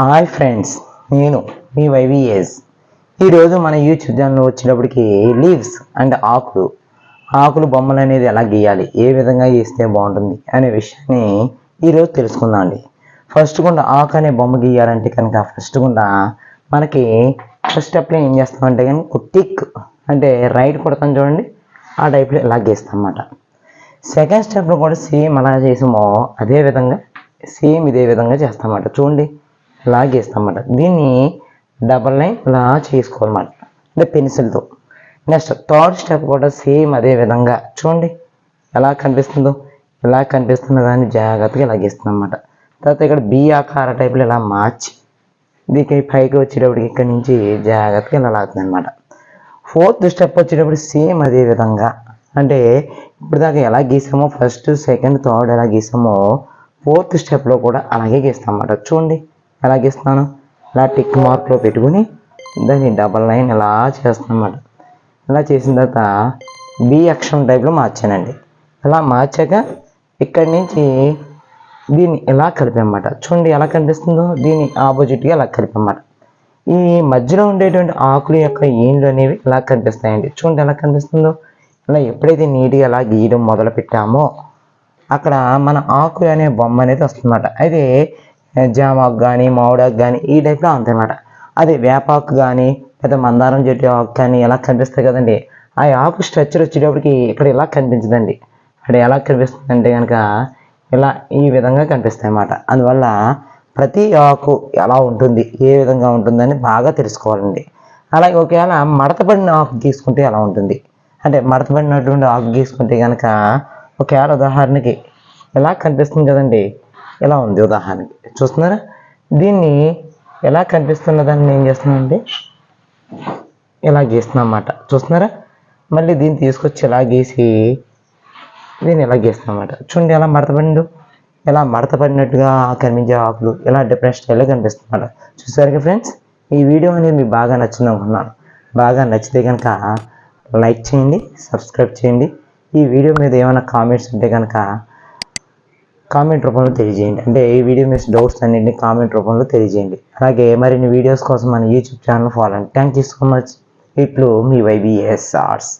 Hi friends నేను మీ YVS. ఈరోజు మన యూట్యూబ్ ఛానల్ వచ్చేటప్పటికి లీవ్స్ అండ్ ఆకులు. ఆకులు బొమ్మలు అనేది ఎలా గీయాలి ఏ విధంగా గీస్తే బాగుంటుంది అనే విషయాన్ని ఈరోజు తెలుసుకుందాం అండి. ఫస్ట్ గుండా ఆకు అనే బొమ్మ గీయాలంటే కనుక ఫస్ట్ గుండా మనకి ఫస్ట్ స్టెప్లో ఏం చేస్తామంటే కానీ టిక్ అంటే రైట్ కొడతాం చూడండి ఆ టైప్లో ఇలా గీస్తాం అన్నమాట. సెకండ్ స్టెప్లో కూడా సేమ్ అలా చేసామో అదే విధంగా సేమ్ ఇదే విధంగా చేస్తామన్నమాట చూడండి లాగేస్తామన్నమాట. దీన్ని డబల్ లైన్ ఇలా చేసుకోవాలన్నమాట. అంటే పెన్సిల్తో నెక్స్ట్ థర్డ్ స్టెప్ కూడా సేమ్ అదే విధంగా. చూడండి ఎలా కనిపిస్తుందో ఎలా కనిపిస్తుందో దాన్ని జాగ్రత్తగా ఇలా గీస్తున్నాం తర్వాత ఇక్కడ బి ఆకార టైప్లో ఇలా మార్చి దీనికి పైకి వచ్చేటప్పటికి ఇక్కడ నుంచి జాగ్రత్తగా ఇలా లాగుతుంది అనమాట ఫోర్త్ స్టెప్ వచ్చేటప్పుడు సేమ్ అదే విధంగా. అంటే ఇప్పుడు దాకా ఎలా గీసామో ఫస్ట్ సెకండ్ థర్డ్ ఎలా గీసామో ఫోర్త్ స్టెప్లో కూడా అలాగే గీస్తాం అన్నమాట చూడండి ఎలా గీస్తున్నాను ఇలా టిక్ మార్క్లో పెట్టుకుని దాన్ని డబల్ లైన్ ఇలా చేస్తాను ఇలా చేసిన తర్వాత బి అక్షరం టైప్లో మార్చానండి. ఇలా మార్చాక ఇక్కడి నుంచి దీన్ని ఎలా కలిపామన్నమాట చూడండి ఎలా కనిపిస్తుందో దీన్ని ఆపోజిట్గా ఇలా కలిపామన్నమాట ఈ మధ్యలో ఉండేటువంటి ఆకులు యొక్క ఏండ్లు అనేవి ఇలా కనిపిస్తాయండి. చూడండి ఎలా కనిపిస్తుందో. ఇలా ఎప్పుడైతే నీట్గా ఎలా గీయడం మొదలు పెట్టామో అక్కడ మన ఆకు అనే బొమ్మ అనేది వస్తుందన్నమాట. అయితే జామాకు కానీ మామిడాకు కానీ ఈ టైప్లో ఉందన్నమాట అదే వేపాకు కానీ లేదా మందారం చెట్టు ఆకు కానీ ఎలా కనిపిస్తాయి కదండి? ఆ ఆకు స్ట్రక్చర్ వచ్చేటప్పటికి ఇక్కడ ఇలా కనిపించదండి? అక్కడ ఎలా కనిపిస్తుంది అంటే కనుక ఇలా ఈ విధంగా కనిపిస్తాయి అన్నమాట అందువల్ల ప్రతి ఆకు ఎలా ఉంటుంది ఏ విధంగా ఉంటుందని బాగా తెలుసుకోవాలండి. అలాగే ఒకవేళ మడతపడిన ఆకు గీసుకుంటే ఎలా ఉంటుంది? అంటే మడతపడినటువంటి ఆకు గీసుకుంటే కనుక ఒకవేళ ఉదాహరణకి ఎలా కనిపిస్తుంది కదండి? ఇలా ఉంది ఉదాహరణకి? చూస్తున్నారా? దీన్ని ఎలా కనిపిస్తున్నదాన్ని ఏం చేస్తున్నానండి? ఇలా గీస్తున్నాం అన్నమాట చూస్తున్నారా? మళ్ళీ దీన్ని తీసుకొచ్చి ఇలా గీసి దీన్ని ఇలా గీస్తున్నాం అన్నమాట చూడండి ఎలా మడతపడిండు ఎలా మడతపడినట్టుగా కనిపించే ఆకులు ఇలా డిఫరెంట్ స్టైల్లో కనిపిస్తున్నమాట చూసారు ఫ్రెండ్స్? ఈ వీడియో అనేది మీకు బాగా నచ్చింది అనుకున్నాను బాగా నచ్చితే కనుక లైక్ చేయండి సబ్స్క్రైబ్ చేయండి. ఈ వీడియో మీద ఏమైనా కామెంట్స్ ఉంటే కనుక కామెంట్ రూపంలో తెలియజేయండి. అంటే ఈ వీడియో మీద డౌట్స్ అన్నింటినీ కామెంట్ రూపంలో తెలియజేయండి. అలాగే మరిన్ని వీడియోస్ కోసం మన యూట్యూబ్ ఛానల్ ఫాలో అండి థ్యాంక్ యూ సో మచ్ ఇట్లు మీ వైబిఎస్ఆర్స్